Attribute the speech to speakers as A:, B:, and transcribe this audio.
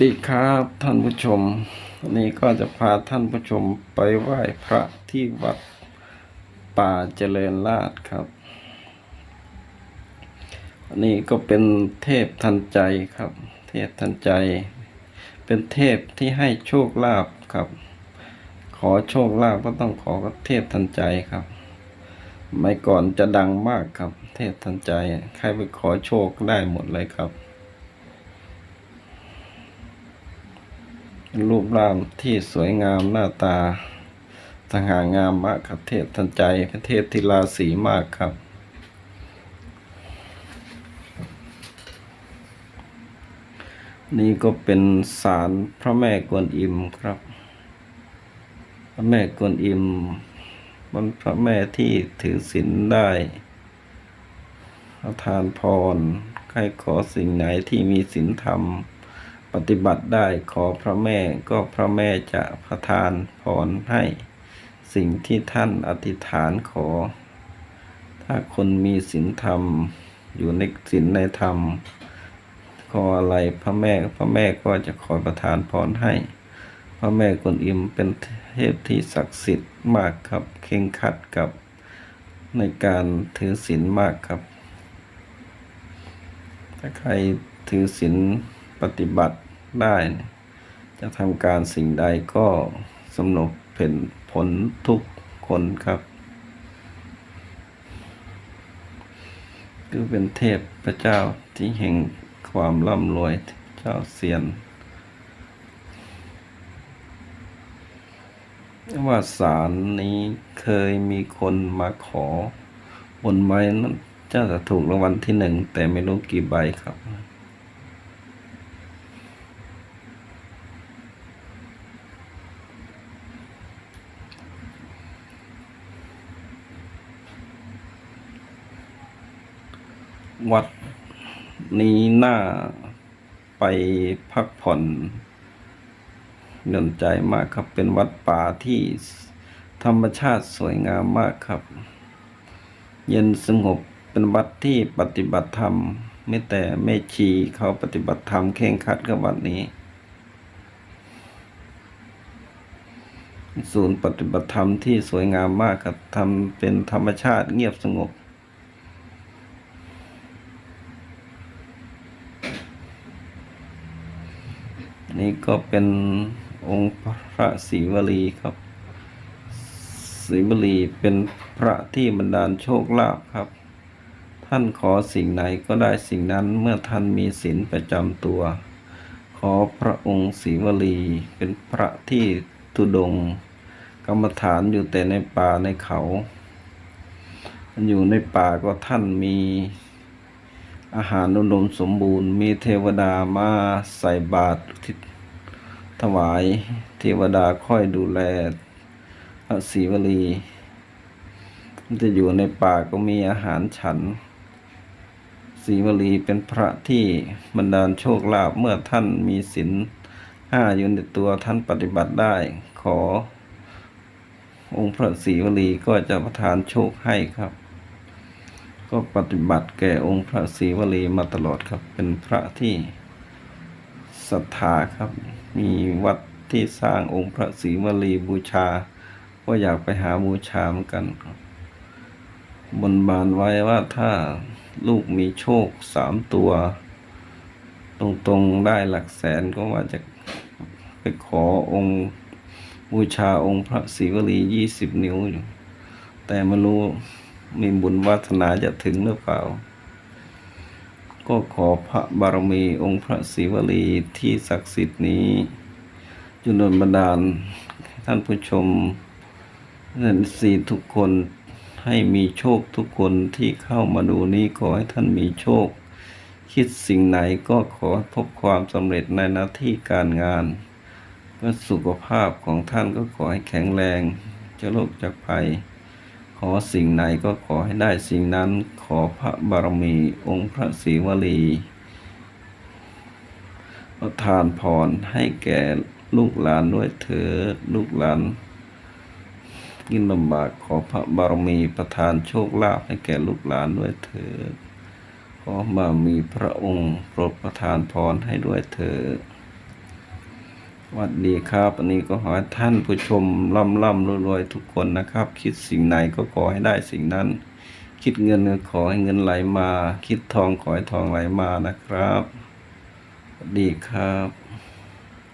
A: ดีครับท่านผู้ชมนนี้ก็จะพาท่านผู้ชมไปไหว้พระที่วัดป่าเจริญราชครับอันนี้ก็เป็นเทพทันใจครับ เทพทันใจ เป็นเทพที่ให้โชคลาภครับ ขอโชคลาภก็ต้องขอกับเทพทันใจครับไม่ก่อนจะดังมากครับ เทพทันใจ ใครไปขอโชคได้หมดเลยครับ รูปร่างที่สวยงามหน้าตาสง่างามมากครับเทพทันใจเป็นเทพที่ราศีมากครับ นี่ก็เป็นศาลพระแม่กวนอิมครับ พระแม่กวนอิมมันพระแม่ที่ถือศีลได้ประทานพรใครขอสิ่งไหนที่มีศีลธรรม ปฏิบัติได้ขอพระแม่ก็พระแม่จะประทานพรให้สิ่งที่ท่านอธิษฐานขอ ถ้าคนมีศีลธรรม อยู่ในศีลในธรรม ขออะไรพระแม่พระแม่ก็จะคอยประทานพรให้ พระแม่กวนอิมเป็นเทพที่ศักดิ์สิทธิ์มากครับเข่งคัดกับในการถือศีลมากครับ ถ้าใครถือศีลปฏิบัติ ได้ จะทำการสิ่งใดก็สำนบเป็นผลทุกคนครับ คือเป็นเทพพระเจ้าที่แห่งความร่ำรวยเจ้าเสียนว่าศาลนี้เคยมีคนมาขอบนไม้นั้นเจ้าจะถูกรางวัลที่หนึ่งแต่ไม่รู้กี่ใบครับ วัดนี้น่าไปพักผ่อนเงินใจมากครับ เป็นวัดป่าที่ธรรมชาติสวยงามมากครับ เย็นสงบเป็นวัดที่ปฏิบัติธรรม ไม่แต่แม่ชีเขาปฏิบัติธรรมเข่งคัดกับวัดนี้ ศูนย์ปฏิบัติธรรมที่สวยงามมากครับทำเป็นธรรมชาติเงียบสงบ นี่ก็เป็นองค์พระศรีวลีครับศรีวลีเป็นพระที่บรรดาลโชคลาภครับ ท่านขอสิ่งไหนก็ได้สิ่งนั้นเมื่อท่านมีศีลประจำตัว ขอพระองค์ศรีวลีเป็นพระที่ทุดง กรรมฐานอยู่แต่ในป่าในเขา อยู่ในป่าก็ท่านมีอาหารอุดมสมบูรณ์ มีเทวดามาใส่บาตรทิศ ถวายเทวดาค่อยดูแลพระศรีวลีจะอยู่ในป่าก็มีอาหารฉันศรีวลีเป็นพระที่บรรดาลโชคลาภเมื่อท่านมีศีลห้าอยู่ในตัวท่านปฏิบัติได้ ขอ องค์พระศรีวลีก็จะประทานโชคให้ครับ ก็ปฏิบัติแก่องค์พระศรีวลีมาตลอดครับเป็นพระที่ ศรัทธาครับ มีวัดที่สร้างองค์พระศรีวลีบูชา ก็อยากไปหาบูชาเหมือนกันครับบนบานไว้ว่าถ้าลูกมีโชคสามตัว ตรงๆได้หลักแสนก็ว่าจะไปขอองค์บูชาองค์พระศรีวลียี่สิบนิ้วอยู่ แต่ไม่รู้มีบุญวาสนาจะถึงหรือเปล่า ก็ขอพระบารมีองค์พระศรีวลีที่ศักดิ์สิทธิ์นี้จุนนบันดาลท่านผู้ชมนันสีทุกคนให้มีโชคทุกคนที่เข้ามาดูนี้ขอให้ท่านมีโชค คิดสิ่งไหนก็ขอพบความสำเร็จในหน้าที่การงานก็สุขภาพของท่านก็ขอให้แข็งแรงจะโรคจากภัย อสิ่งไหนก็ขอให้ได้สิ่งนั้นขอพระบารมีองค์พระศรีวลีประทานพรให้แก่ลูกหลานด้วยเถิดลูกหลานยินลำบากขอพระบารมีประทานโชคลาภให้แก่ลูกหลานด้วยเถิดขอมามีพระองค์โปรดประทานพรให้ด้วยเถิด วัสดีครับวันนี้ก็ขอให้ท่านผู้ชมร่ำร่ำรวยๆทุกคนนะครับ คิดสิ่งไหนก็ขอให้ได้สิ่งนั้น คิดเงินก็ขอให้เงินไหลมา คิดทองขอให้ทองไหลมานะครับสวัสดีครับ